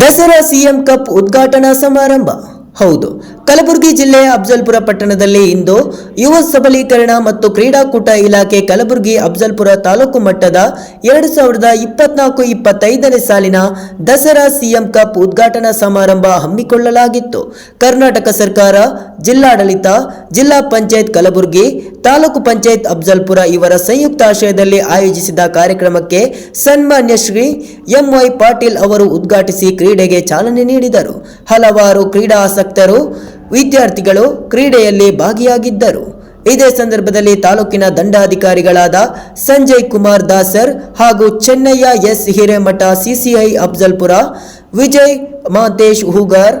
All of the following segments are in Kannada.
ದಸರಾ ಸಿಎಂ ಕಪ್ ಉದ್ಘಾಟನಾ ಸಮಾರಂಭ. ಹೌದು, ಕಲಬುರಗಿ ಜಿಲ್ಲೆಯ ಅಫಜಲ್ಪುರ ಪಟ್ಟಣದಲ್ಲಿ ಇಂದು ಯುವ ಸಬಲೀಕರಣ ಮತ್ತು ಕ್ರೀಡಾಕೂಟ ಇಲಾಖೆ ಕಲಬುರಗಿ ಅಫಜಲ್ಪುರ ತಾಲೂಕು ಮಟ್ಟದ ಎರಡು ಸಾವಿರದ ಇಪ್ಪತ್ನಾಲ್ಕು ಇಪ್ಪತ್ತೈದನೇ ಸಾಲಿನ ದಸರಾ ಸಿಎಂ ಕಪ್ ಉದ್ಘಾಟನಾ ಸಮಾರಂಭ ಹಮ್ಮಿಕೊಳ್ಳಲಾಗಿತ್ತು. ಕರ್ನಾಟಕ ಸರ್ಕಾರ, ಜಿಲ್ಲಾಡಳಿತ, ಜಿಲ್ಲಾ ಪಂಚಾಯತ್ ಕಲಬುರಗಿ ತಾಲೂಕು ಪಂಚಾಯತ್ ಅಫ್ಜಲ್ಪುರ ಇವರ ಸಂಯುಕ್ತ ಆಶ್ರಯದಲ್ಲಿ ಆಯೋಜಿಸಿದ ಕಾರ್ಯಕ್ರಮಕ್ಕೆ ಸನ್ಮಾನ್ಯ ಶ್ರೀ ಎಂವೈ ಪಾಟೀಲ್ ಅವರು ಉದ್ಘಾಟಿಸಿ ಕ್ರೀಡೆಗೆ ಚಾಲನೆ ನೀಡಿದರು. ಹಲವಾರು ಕ್ರೀಡಾ ಆಸಕ್ತರು ವಿದ್ಯಾರ್ಥಿಗಳು ಕ್ರೀಡೆಯಲ್ಲಿ ಭಾಗಿಯಾಗಿದ್ದರು. ಇದೇ ಸಂದರ್ಭದಲ್ಲಿ ತಾಲೂಕಿನ ದಂಡಾಧಿಕಾರಿಗಳಾದ ಸಂಜಯ್ ಕುಮಾರ್ ದಾಸರ್ ಹಾಗೂ ಚೆನ್ನಯ್ಯ ಎಸ್ ಹಿರೇಮಠ ಸಿಸಿಐ ಅಫ್ಜಲ್ಪುರ, ವಿಜಯ್ ಮಹಂತೇಶ್ ಹೂಗಾರ್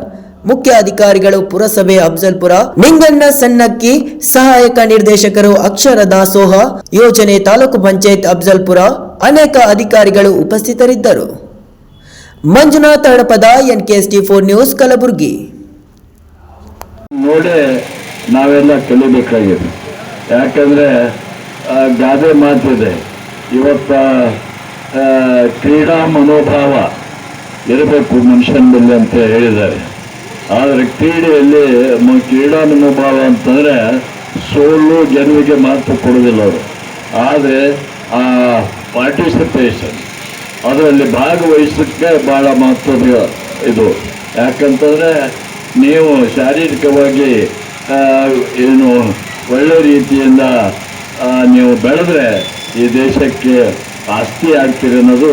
ಮುಖ್ಯ ಅಧಿಕಾರಿಗಳು ಪುರಸಭೆ ಅಫ್ಜಲ್ಪುರ, ನಿಂಗಣ್ಣ ಸಣ್ಣಕ್ಕಿ ಸಹಾಯಕ ನಿರ್ದೇಶಕರು ಅಕ್ಷರ ದಾಸೋಹ, ಯೋಜನೆ ತಾಲೂಕು ಪಂಚಾಯತ್ ಅಫ್ಜಲ್ಪುರ ಅನೇಕ ಅಧಿಕಾರಿಗಳು ಉಪಸ್ಥಿತರಿದ್ದರು. ಮಂಜುನಾಥಣಪದ N K S T four news, Kalaburagi. ನೋಡಿ, ನಾವೆಲ್ಲ ಕಲಿಬೇಕಾಗಿದೆ ಯಾಕಂದ್ರೆ ಗಾದೆ ಮಾತಿದೆ. ಇವತ್ತ ಕ್ರೀಡಾ ಮನೋಭಾವ ಇರಬೇಕು ಮನುಷ್ಯನಲ್ಲಿ ಅಂತ ಹೇಳಿದ್ದಾರೆ. ಆದರೆ ಕ್ರೀಡೆಯಲ್ಲಿ ಕ್ರೀಡಾ ಮನೋಭಾವ ಅಂತಂದರೆ ಸೋಲು ಗೆಲುವಿಗೆ ಮಾತ್ರ ಕೊಡೋದಿಲ್ಲ ಅವರು. ಆದರೆ ಆ ಪಾರ್ಟಿಸಿಪೇಷನ್ ಅದರಲ್ಲಿ ಭಾಗವಹಿಸಕ್ಕೆ ಭಾಳ ಮಹತ್ವದ ಇದು. ಯಾಕಂತಂದರೆ ನೀವು ಶಾರೀರಿಕವಾಗಿ ಏನು ಒಳ್ಳೆ ರೀತಿಯಿಂದ ನೀವು ಬೆಳೆದ್ರೆ ಈ ದೇಶಕ್ಕೆ ಆಸ್ತಿ ಆಗ್ತೀರಿ ಅನ್ನೋದು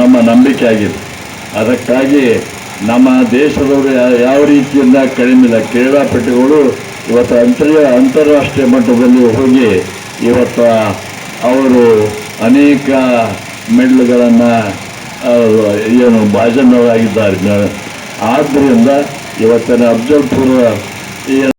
ನಮ್ಮ ನಂಬಿಕೆ ಆಗಿದೆ. ಅದಕ್ಕಾಗಿ ನಮ್ಮ ದೇಶದವರು ಯಾವ ರೀತಿಯಿಂದ ಕಡಿಮೆಯಿಲ್ಲ ಕ್ರೀಡಾಪಟುಗಳು ಇವತ್ತು ಅಂತರ್ಯ ಅಂತಾರಾಷ್ಟ್ರೀಯ ಮಟ್ಟದಲ್ಲಿ ಹೋಗಿ ಇವತ್ತು ಅವರು ಅನೇಕ ಮೆಡ್ಲ್ಗಳನ್ನು ಏನು ಭಾಜನರಾಗಿದ್ದಾರೆ. ಆದ್ದರಿಂದ ಇವತ್ತಿನ ಅಫ್ಜಲ್ಪುರ